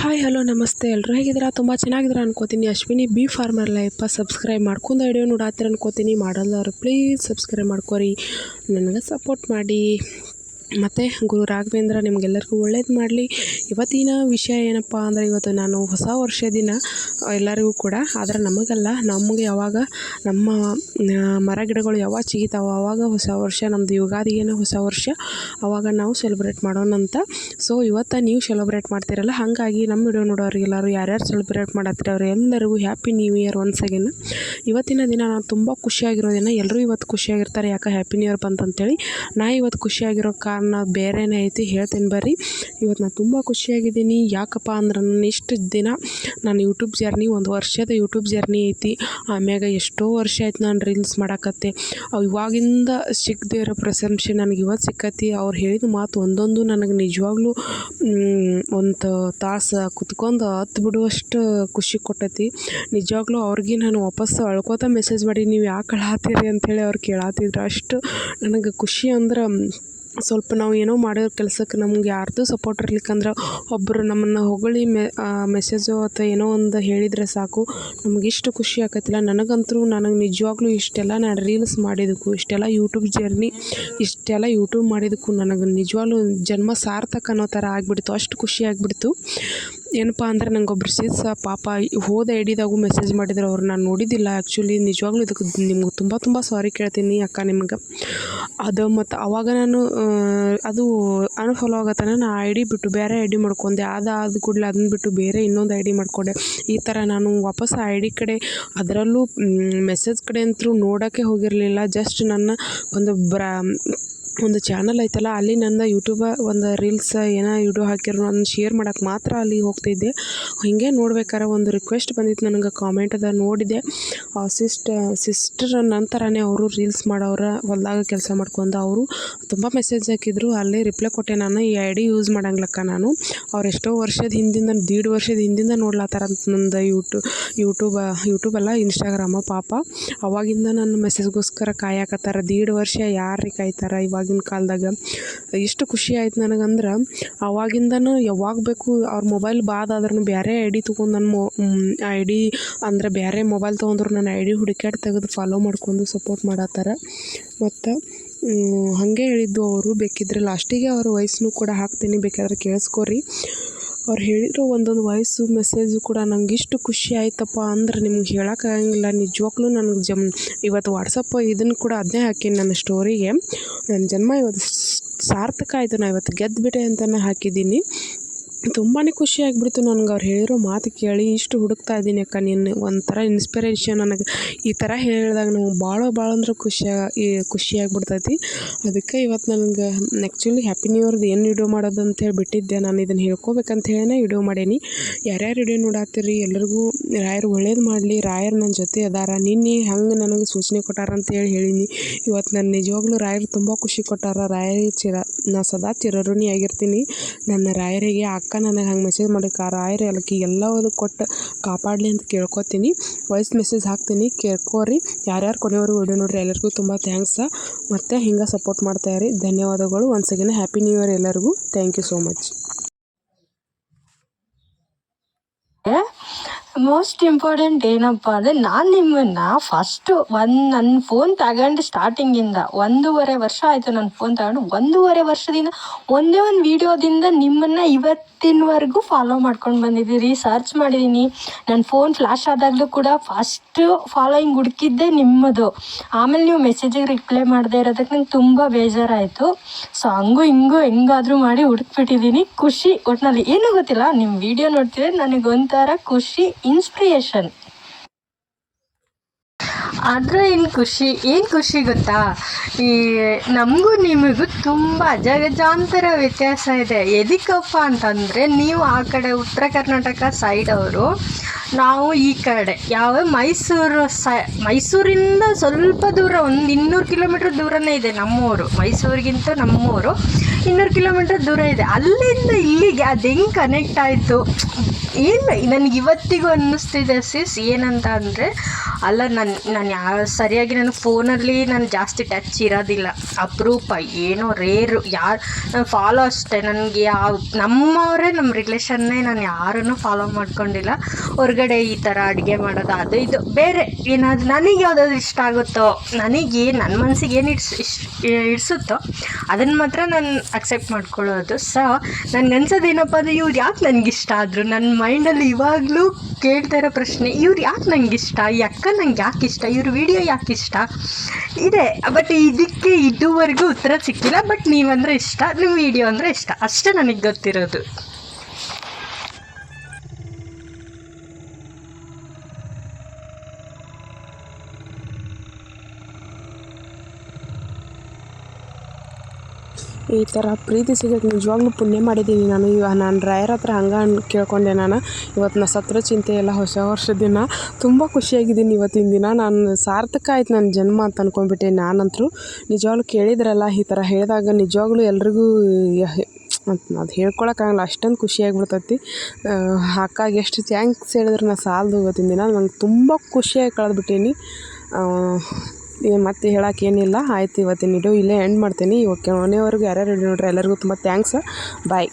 Hi hello ನಮಸ್ತೆ. ಎಲ್ಲರೂ ಹೇಗಿದ್ದೀರಾ? ತುಂಬ ಚೆನ್ನಾಗಿದ್ದೀರಾ ಅನ್ಕೋತೀನಿ. Ashwini B farmer life subscribe ಮಾಡ್ಕೊಂಡು ವಿಡಿಯೋ ನೋಡಾತೀರ ಅನ್ಕೋತೀನಿ. ಮಾಡಲ್ಲವ್ರು ಪ್ಲೀಸ್ ಸಬ್ಸ್ಕ್ರೈಬ್ ಮಾಡ್ಕೊರಿ. ನನಗೆ ಸಪೋರ್ಟ್ ಮಾಡಿ. ಮತ್ತು ಗುರು ರಾಘವೇಂದ್ರ ನಿಮಗೆಲ್ಲರಿಗೂ ಒಳ್ಳೇದು ಮಾಡಲಿ. ಇವತ್ತಿನ ವಿಷಯ ಏನಪ್ಪ ಅಂದರೆ ಇವತ್ತು ನಾನು ಹೊಸ ವರ್ಷ ದಿನ ಎಲ್ಲರಿಗೂ ಕೂಡ, ಆದರೆ ನಮಗಲ್ಲ, ನಮಗೆ ಯಾವಾಗ ನಮ್ಮ ಮರ ಗಿಡಗಳು ಯಾವಾಗ ಚಿಗಿತಾವೋ ಆವಾಗ ಹೊಸ ವರ್ಷ ನಮ್ಮದು ಏನೋ ಹೊಸ ವರ್ಷ ಆವಾಗ ನಾವು ಸೆಲೆಬ್ರೇಟ್ ಮಾಡೋಣ ಅಂತ. ಸೊ ಇವತ್ತು ನೀವು ಸೆಲೆಬ್ರೇಟ್ ಮಾಡ್ತೀರಲ್ಲ, ಹಾಗಾಗಿ ನಮ್ಮ ವಿಡಿಯೋ ಎಲ್ಲರೂ ಯಾರ್ಯಾರು ಸೆಲೆಬ್ರೇಟ್ ಮಾಡತ್ತಿರ ಎಲ್ಲರಿಗೂ happy new year once again ಇವತ್ತಿನ ದಿನ ನಾನು ತುಂಬ ಖುಷಿಯಾಗಿರೋ ದಿನ ಎಲ್ಲರೂ ಇವತ್ತು ಖುಷಿಯಾಗಿರ್ತಾರೆ, ಯಾಕೆ ಹ್ಯಾಪಿ ನ್ಯೂ ಇಯರ್ ಬಂತಂತೇಳಿ. ನಾ ಇವತ್ತು ಖುಷಿಯಾಗಿರೋ ಕಾರಣ ಬೇರೆನೇ ಐತಿ ಹೇಳ್ತೀನಿ ಬರ್ರಿ. ಇವತ್ತು ನಾನು ತುಂಬ ಖುಷಿಯಾಗಿದ್ದೀನಿ. ಯಾಕಪ್ಪ ಅಂದ್ರೆ ನನ್ನ ಇಷ್ಟು ದಿನ ನಾನು ಯೂಟ್ಯೂಬ್ ಜರ್ನಿ ಒಂದು ವರ್ಷದ ಯೂಟ್ಯೂಬ್ ಜರ್ನಿ ಐತಿ. ಆಮ್ಯಾಗ ಎಷ್ಟೋ ವರ್ಷ ಆಯ್ತು ನಾನು ರೀಲ್ಸ್ ಮಾಡಾಕತ್ತೆ. ಇವಾಗಿಂದ ಸಿಗದೇ ಇರೋ ಪ್ರಶಂಸೆ ನನಗೆ ಇವತ್ತು ಸಿಕ್ಕತಿ. ಅವ್ರು ಹೇಳಿದ ಮಾತು ಒಂದೊಂದು ನನಗೆ ನಿಜವಾಗ್ಲೂ ಒಂದು ತಾಸು ಕುತ್ಕೊಂಡು ಹತ್ತು ಬಿಡುವಷ್ಟು ಖುಷಿ ಕೊಟ್ಟೈತಿ. ನಿಜವಾಗ್ಲೂ ಅವ್ರಿಗೆ ನಾನು ವಾಪಸ್ ಅಳ್ಕೋತ ಮೆಸೇಜ್ ಮಾಡಿ, ನೀವು ಯಾಕೆ ಅಳಾತೀರಿ ಅಂಥೇಳಿ ಅವ್ರು ಕೇಳಾತಿದ್ರು. ಅಷ್ಟು ನನಗೆ ಖುಷಿ ಅಂದ್ರೆ ಸ್ವಲ್ಪ ನಾವು ಏನೋ ಮಾಡೋ ಕೆಲಸಕ್ಕೆ ನಮ್ಗೆ ಯಾರ್ದು ಸಪೋರ್ಟ್ ಇರ್ಲಿಕ್ಕಂದ್ರೆ ಒಬ್ಬರು ನಮ್ಮನ್ನು ಹೊಗಳಿ ಮೆ ಮೆಸೇಜು ಅಥವಾ ಏನೋ ಒಂದು ಹೇಳಿದರೆ ಸಾಕು. ನಮ್ಗೆ ಇಷ್ಟು ಖುಷಿ ಆಗತ್ತಿಲ್ಲ ನನಗಂತೂ ನನಗೆ ನಿಜವಾಗ್ಲೂ ಇಷ್ಟೆಲ್ಲ ನಾನು ರೀಲ್ಸ್ ಮಾಡಿದ್ದಕ್ಕೂ ಇಷ್ಟೆಲ್ಲ ಯೂಟ್ಯೂಬ್ ಜರ್ನಿ ಇಷ್ಟೆಲ್ಲ ಯೂಟ್ಯೂಬ್ ಮಾಡಿದ್ದಕ್ಕೂ ನನಗೆ ನಿಜವಾಗ್ಲೂ ಜನ್ಮ ಸಾರ್ಥಕ ಅನ್ನೋ ಥರ ಆಗಿಬಿಡ್ತು. ಅಷ್ಟು ಖುಷಿ ಆಗಿಬಿಡ್ತು. ಏನಪ್ಪ ಅಂದ್ರೆ ನಂಗೆ ಒಬ್ರು ಸಿಸ್, ಪಾಪ, ಹೋದ ಐಡಿದಾಗೂ ಮೆಸೇಜ್ ಮಾಡಿದ್ರು. ಅವ್ರು ನಾನು ನೋಡಿದ್ದಿಲ್ಲ ಆ್ಯಕ್ಚುಲಿ ನಿಜವಾಗ್ಲೂ ಇದಕ್ಕೆ ನಿಮ್ಗೆ ತುಂಬ ತುಂಬ ಸಾರಿ ಕೇಳ್ತೀನಿ ಅಕ್ಕ ನಿಮ್ಗೆ. ಅದು ಮತ್ತು ಅವಾಗ ನಾನು ಅದು ಅನ್ಫಾಲೋ ಆಗತ್ತಾನೆ ನಾ ಐ ಡಿ ಬಿಟ್ಟು ಬೇರೆ ಐ ಡಿ ಮಾಡ್ಕೊಂಡೆ. ಅದಾದ ಕೂಡಲೇ ಅದನ್ನ ಬಿಟ್ಟು ಬೇರೆ ಇನ್ನೊಂದು ಐ ಡಿ ಮಾಡ್ಕೊಂಡೆ. ಈ ಥರ ನಾನು ವಾಪಸ್ ಆ ಐ ಡಿ ಕಡೆ, ಅದರಲ್ಲೂ ಮೆಸೇಜ್ ಕಡೆ ಅಂತೂ ನೋಡೋಕ್ಕೆ ಹೋಗಿರಲಿಲ್ಲ. ಜಸ್ಟ್ ನನ್ನ ಒಂದು ಬ್ರಾ ಒಂದು ಚಾನಲ್ ಐತಲ್ಲ, ಅಲ್ಲಿ ನನ್ನ ಯೂಟ್ಯೂಬ ಒಂದು ರೀಲ್ಸ್ ಏನೋ ವಿಡಿಯೋ ಹಾಕಿರೋ ಅದನ್ನ ಶೇರ್ ಮಾಡೋಕೆ ಮಾತ್ರ ಅಲ್ಲಿ ಹೋಗ್ತಿದ್ದೆ. ಹೀಗೆ ನೋಡ್ಬೇಕಾರೆ ಒಂದು ರಿಕ್ವೆಸ್ಟ್ ಬಂದಿತ್ತು ನನಗೆ ಅದ ನೋಡಿದೆ. ಸಿಸ್ಟ್, ಸಿಸ್ಟರ್ ನಂತರನೇ ಅವರು ರೀಲ್ಸ್ ಮಾಡೋರ ಹೊಲ್ದಾಗ ಕೆಲಸ ಮಾಡ್ಕೊಂಡು ಅವರು. ತುಂಬ ಮೆಸೇಜ್ ಹಾಕಿದ್ರು. ಅಲ್ಲೇ ರಿಪ್ಲೈ ಕೊಟ್ಟೆ ನಾನು, ಈ ಐ ಡಿ ಯೂಸ್ ಮಾಡಂಗ್ಲಕ್ಕ ನಾನು. ಅವ್ರು ಎಷ್ಟೋ ವರ್ಷದ ಹಿಂದಿಂದ, ದೀಡ್ ವರ್ಷದ ಹಿಂದಿಂದ ನೋಡ್ಲತ್ತಾರ ಅಂತ ನಂದು ಯೂಟ್ಯೂ ಯೂಟ್ಯೂಬ ಅಲ್ಲ ಇನ್ಸ್ಟಾಗ್ರಾಮ ಪಾಪ. ಅವಾಗಿಂದ ನನ್ನ ಮೆಸೇಜ್ಗೋಸ್ಕರ ಕಾಯಕತ್ತಾರ. ದೀಡ್ ವರ್ಷ ಯಾರಿಗೆ ಕಾಯ್ತಾರ ಇವಾಗಿನ ಕಾಲದಾಗ. ಎಷ್ಟು ಖುಷಿ ಆಯ್ತು ನನಗಂದ್ರೆ, ಅವಾಗಿಂದನೂ ಯಾವಾಗ ಬೇಕು ಅವ್ರ ಮೊಬೈಲ್ ಬಾದಾದ್ರೂ ಬೇರೆ ಐ ಡಿ ತೊಗೊಂಡು ನನ್ನ ಮೊ ಐ ಡಿ ಅಂದ್ರೆ ಬೇರೆ ಮೊಬೈಲ್ ತೊಗೊಂಡ್ರು ನನ್ನ ಐ ಡಿ ಹುಡುಕ್ಯಾಡ್ ತೆಗೆದು ಫಾಲೋ ಮಾಡ್ಕೊಂಡು ಸಪೋರ್ಟ್ ಮಾಡತ್ತಾರ. ಮತ್ತು ಹಾಗೆ ಹೇಳಿದ್ದು ಅವರು ಬೇಕಿದ್ರೆ ಲಾಸ್ಟಿಗೆ ಅವ್ರ ವಯಸ್ಸನ್ನು ಕೂಡ ಹಾಕ್ತೀನಿ, ಬೇಕಾದ್ರೆ ಕೇಳಿಸ್ಕೊರಿ. ಅವ್ರು ಹೇಳಿರೋ ಒಂದೊಂದು ವಾಯ್ಸು ಮೆಸೇಜು ಕೂಡ ನಂಗೆ ಇಷ್ಟು ಖುಷಿ ಆಯ್ತಪ್ಪ ಅಂದ್ರೆ ನಿಮ್ಗೆ ಹೇಳೋಕ್ಕಾಗಂಗಿಲ್ಲ ನಿಜವಾಗ್ಲೂ ನನಗೆ ಜಮ್ ಇವತ್ತು ವಾಟ್ಸಪ್ಪ ಇದನ್ನು ಕೂಡ ಅದನ್ನೇ ಹಾಕೀನಿ ನನ್ನ ಸ್ಟೋರಿಗೆ ನನ್ನ ಜನ್ಮ ಇವತ್ತು ಸಾರ್ಥಕ ಆಯಿತು, ನಾ ಇವತ್ತು ಗೆದ್ದುಬಿಟ್ಟೆ ಅಂತಲೇ ಹಾಕಿದ್ದೀನಿ. ತುಂಬಾ ಖುಷಿ ಆಗಿಬಿಡ್ತು ನನಗೆ. ಅವ್ರು ಹೇಳಿರೋ ಮಾತು ಕೇಳಿ ಇಷ್ಟು ಹುಡುಕ್ತಾ ಇದ್ದೀನಿ ಅಕ್ಕ. ನಿನ್ನ ಒಂಥರ ಇನ್ಸ್ಪಿರೇಷನ್ ನನಗೆ. ಈ ಥರ ಹೇಳಿದಾಗ ನಂಗೆ ಭಾಳ ಭಾಳ ಅಂದ್ರೆ ಖುಷಿ ಈ ಖುಷಿ ಆಗಿಬಿಡ್ತೈತಿ. ಅದಕ್ಕೆ ಇವತ್ತು ನನಗೆ ಆ್ಯಕ್ಚುಲಿ ಹ್ಯಾಪಿ ನ್ಯೂ ಇಯರ್ದು ಏನು ವಿಡಿಯೋ ಮಾಡೋದು ಅಂತ ಹೇಳಿ ಬಿಟ್ಟಿದ್ದೆ ನಾನು ಇದನ್ನು ಹೇಳ್ಕೊಬೇಕಂತ ಹೇಳಿನೇ ವಿಡಿಯೋ ಮಾಡೇನಿ. ಯಾರ್ಯಾರು ವಿಡಿಯೋ ನೋಡಾತ್ತೀರಿ? ಎಲ್ಲರಿಗೂ ರಾಯರು ಒಳ್ಳೇದು ಮಾಡಲಿ. ರಾಯರು ನನ್ನ ಜೊತೆ ಅದಾರ. ನಿನ್ನೆ ಹಂಗೆ ನನಗೆ ಸೂಚನೆ ಕೊಟ್ಟಾರ ಅಂತ ಹೇಳಿ ಹೇಳೀನಿ. ಇವತ್ತು ನಾನು ನಿಜವಾಗ್ಲೂ ರಾಯರು ತುಂಬ ಖುಷಿ ಕೊಟ್ಟಾರ. ರಾಯರಿಗೆ ಚಿರ, ನಾ ಸದಾ ಚಿರಋಣಿ ಆಗಿರ್ತೀನಿ ನನ್ನ ರಾಯರಿಗೆ ಆ ಅಕ್ಕ ನನಗೆ ಹಂಗೆ ಮೆಸೇಜ್ ಮಾಡಕ್ಕೆ ಆ ರಾಯರು ಎಲ್ಲಕ್ಕೆ ಎಲ್ಲವೂ ಕೊಟ್ಟು ಕಾಪಾಡಲಿ ಅಂತ ಕೇಳ್ಕೊತೀನಿ. ವಾಯ್ಸ್ ಮೆಸೇಜ್ ಹಾಕ್ತೀನಿ. ಕೇಳ್ಕೊರಿ. ಯಾರ್ಯಾರು ಕೊನೆಯವರು ವಿಡಿಯೋ ನೋಡ್ರಿ, ಎಲ್ಲರಿಗೂ ತುಂಬ ಥ್ಯಾಂಕ್ಸ ಮತ್ತು ಹಿಂಗೆ ಸಪೋರ್ಟ್ ಮಾಡ್ತಾ ಇರಿ. ಧನ್ಯವಾದಗಳು. Once again happy new year ಎಲ್ಲರಿಗೂ. Thank you so much most important ಏನಪ್ಪ ಅಂದ್ರೆ ನಾನು ನಿಮ್ಮನ್ನ ಫಸ್ಟ್ ಒಂದ್ ನನ್ನ ಫೋನ್ ತಗೊಂಡು ಸ್ಟಾರ್ಟಿಂಗಿಂದ ಒಂದೂವರೆ ವರ್ಷ ಆಯ್ತು ನನ್ನ ಫೋನ್ ತಗೊಂಡು. ಒಂದೂವರೆ ವರ್ಷದಿಂದ ಒಂದೇ ಒಂದು ವಿಡಿಯೋದಿಂದ ನಿಮ್ಮನ್ನ ಇವತ್ತಿನವರೆಗೂ ಫಾಲೋ ಮಾಡ್ಕೊಂಡು ಬಂದಿದ್ದೀರಿ ಸರ್ಚ್ ಮಾಡಿದ್ದೀನಿ ನನ್ನ ಫೋನ್ ಫ್ಲಾಶ್ ಆದಾಗಲೂ ಕೂಡ ಫಸ್ಟ್ ಫಾಲೋಯಿಂಗ್ ಹುಡುಕಿದ್ದೆ ನಿಮ್ಮದು. ಆಮೇಲೆ ನೀವು ಮೆಸೇಜಿಗೆ ರಿಪ್ಲೈ ಮಾಡದೇ ಇರೋದಕ್ಕೆ ನಂಗೆ ತುಂಬ ಬೇಜಾರಾಯಿತು. ಸೊ ಹಂಗೂ ಹಿಂಗೂ ಹೆಂಗಾದರೂ ಮಾಡಿ ಹುಡುಕ್ಬಿಟ್ಟಿದ್ದೀನಿ ಖುಷಿ ಒಟ್ಟಿನಲ್ಲಿ ಏನೂ ಗೊತ್ತಿಲ್ಲ ನಿಮ್ಮ ವಿಡಿಯೋ ನೋಡ್ತಿದ್ರೆ ನನಗೊಂಥರ ಖುಷಿ ಇನ್ಸ್ಪಿರೇಷನ್ ಆದರೆ ಏನು ಖುಷಿ ಏನು ಖುಷಿ ಗೊತ್ತಾ? ಈ ನಮಗೂ ನಿಮಗೂ ತುಂಬ ಅಜಗಜಾಂತರ ವ್ಯತ್ಯಾಸ ಇದೆ. ಎದಕ್ಕಪ್ಪ ಅಂತಂದರೆ ನೀವು ಆ ಕಡೆ ಉತ್ತರ ಕರ್ನಾಟಕ ಸೈಡ್ ಅವರು, ನಾವು ಈ ಕಡೆ. ಯಾವ ಮೈಸೂರು ಸ, ಮೈಸೂರಿಂದ ಸ್ವಲ್ಪ ದೂರ, ಒಂದು ಇನ್ನೂರು ಕಿಲೋಮೀಟ್ರ್ ದೂರನೇ ಇದೆ ನಮ್ಮೂರು. ಮೈಸೂರಿಗಿಂತ ನಮ್ಮೂರು ಇನ್ನೂರು ಕಿಲೋಮೀಟ್ರ್ ದೂರ ಇದೆ. ಅಲ್ಲಿಂದ ಇಲ್ಲಿಗೆ ಅದು ಹೆಂಗೆ ಕನೆಕ್ಟ್ ಆಯಿತು? ಏನು ನನಗೆ ಇವತ್ತಿಗೂ ಅನ್ನಿಸ್ತಿದೆ ಸಿಸ್ ಏನಂತ ಅಂದರೆ ಅಲ್ಲ, ನಾನು ನಾನು ಯಾ, ಸರಿಯಾಗಿ ನನ್ನ ಫೋನಲ್ಲಿ ನಾನು ಜಾಸ್ತಿ ಟಚ್ ಇರೋದಿಲ್ಲ. ಅಪರೂಪ, ಏನೋ ರೇರು ಯಾರು ಫಾಲೋ ಅಷ್ಟೇ. ನನಗೆ ಯಾವ ನಮ್ಮವರೇ ನಮ್ಮ ರಿಲೇಷನ್ನೇ ನಾನು ಯಾರನ್ನು ಫಾಲೋ ಮಾಡ್ಕೊಂಡಿಲ್ಲ. ಹೊರಗಡೆ ಈ ಥರ ಅಡುಗೆ ಮಾಡೋದು, ಅದು ಇದು. ಬೇರೆ ಏನಾದ್ರು ನನಗೆ ಯಾವುದಾದ್ರು ಇಷ್ಟ ಆಗುತ್ತೋ, ನನಗೆ ನನ್ನ ಮನಸ್ಸಿಗೆ ಏನು ಇಡ್ಸ್ ಇಷ್ಟ ಇಡಿಸುತ್ತೋ ಅದನ್ನು ಮಾತ್ರ ನಾನು ಅಕ್ಸೆಪ್ಟ್ ಮಾಡ್ಕೊಳ್ಳೋದು. ಸೊ ನನಗೆ ಅನ್ಸೋದೇನಪ್ಪ ಅಂದರೆ, ಇವ್ರು ಯಾಕೆ ನನಗಿಷ್ಟ ಆದರು? ನನ್ನ ಮೈಂಡಲ್ಲಿ ಇವಾಗಲೂ ಕೇಳ್ತಾ ಇರೋ ಪ್ರಶ್ನೆ, ಇವ್ರು ಯಾಕೆ ನನಗಿಷ್ಟ ಈ ಅಕ್ಕ ನಂಗೆ ಯಾಕೆ ಇಷ್ಟ? ಇವ್ರ ವಿಡಿಯೋ ಯಾಕೆ ಇಷ್ಟ? ಇದೆ ಬಟ್ ಇದಕ್ಕೆ ಇದುವರೆಗೂ ಉತ್ತರ ಸಿಕ್ಕಿಲ್ಲ ಬಟ್ ನೀವಂದರೆ ಇಷ್ಟ ನಿಮ್ಮ ವಿಡಿಯೋ ಅಂದರೆ ಇಷ್ಟ. ಅಷ್ಟೇ ನನಗೆ ಗೊತ್ತಿರೋದು. ಈ ಥರ ಪ್ರೀತಿ ಸಿಗೋಕ್ಕೆ ನಿಜವಾಗ್ಲೂ ಪುಣ್ಯ ಮಾಡಿದ್ದೀನಿ ನಾನು. ಇವಾಗ ನಾನು ರಾಯರ ಹತ್ರ ಹಂಗೆ ಕೇಳ್ಕೊಂಡೆ ನಾನು. ಇವತ್ತು ನಾ ಸತ್ರ ಚಿಂತೆ ಎಲ್ಲ ಹೊಸ ವರ್ಷದ ದಿನ ತುಂಬ ಖುಷಿಯಾಗಿದ್ದೀನಿ ಇವತ್ತಿನ ದಿನ. ನಾನು ಸಾರ್ಥಕ ಆಯ್ತು ನನ್ನ ಜನ್ಮ ಅಂತ ಅಂದ್ಕೊಂಡ್ಬಿಟ್ಟೆ ನಾನಂತರೂ. ನಿಜವಾಗ್ಲೂ ಕೇಳಿದ್ರಲ್ಲ, ಈ ಥರ ಹೇಳಿದಾಗ ನಿಜವಾಗ್ಲೂ ಎಲ್ರಿಗೂ ಅದು ಹೇಳ್ಕೊಳಕ್ಕಾಗಲ್ಲ. ಅಷ್ಟೊಂದು ಖುಷಿಯಾಗ್ಬಿಡ್ತೈತಿ ಹಾಕಾಗಿ ಎಷ್ಟು ಥ್ಯಾಂಕ್ಸ್ ಹೇಳಿದ್ರೆ ನಾ ಸಾಲದು ಇವತ್ತಿನ ದಿನ. ನಂಗೆ ತುಂಬ ಖುಷಿಯಾಗಿ ಕಳೆದ್ಬಿಟ್ಟೀನಿ. ಮತ್ತೆ ಹೇಳಕ್ಕೆ ಏನಿಲ್ಲ. ಆಯ್ತು ಇವತ್ತಿನ ವಿಡಿಯೋ ಇಲ್ಲೇ ಎಂಡ್ ಮಾಡ್ತೀನಿ. ಓಕೆ ಕೊನೆವರೆಗೂ ಯಾರ್ಯಾರು ನೋಡ್ರಿ, ಎಲ್ಲರಿಗೂ ತುಂಬ ಥ್ಯಾಂಕ್ಸ್ ಬಾಯ್